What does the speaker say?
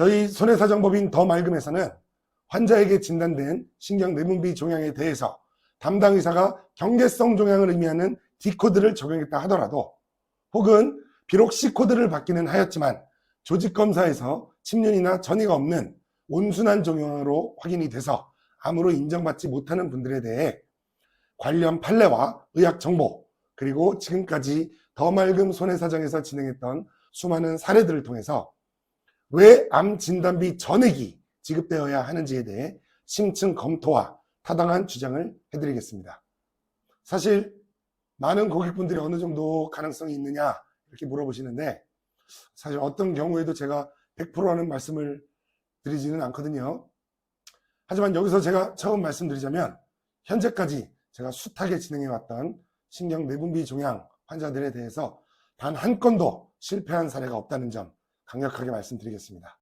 저희 손해사정법인 더 맑음에서는 환자에게 진단된 신경 내분비 종양에 대해서 담당 의사가 경계성 종양을 의미하는 D코드를 적용했다 하더라도 혹은 비록 C코드를 받기는 하였지만 조직검사에서 침륜이나 전이가 없는 온순한 종양으로 확인이 돼서 암으로 인정받지 못하는 분들에 대해 관련 판례와 의학 정보 그리고 지금까지 더 맑음 손해사정에서 진행했던 수많은 사례들을 통해서 왜 암 진단비 전액이 지급되어야 하는지에 대해 심층 검토와 타당한 주장을 해드리겠습니다. 사실 많은 고객분들이 어느 정도 가능성이 있느냐 이렇게 물어보시는데 사실 어떤 경우에도 제가 100%라는 말씀을 드리지는 않거든요. 하지만 여기서 제가 처음 말씀드리자면 현재까지 제가 숱하게 진행해왔던 신경 내분비 종양 환자들에 대해서 단 한 건도 실패한 사례가 없다는 점 강력하게 말씀드리겠습니다.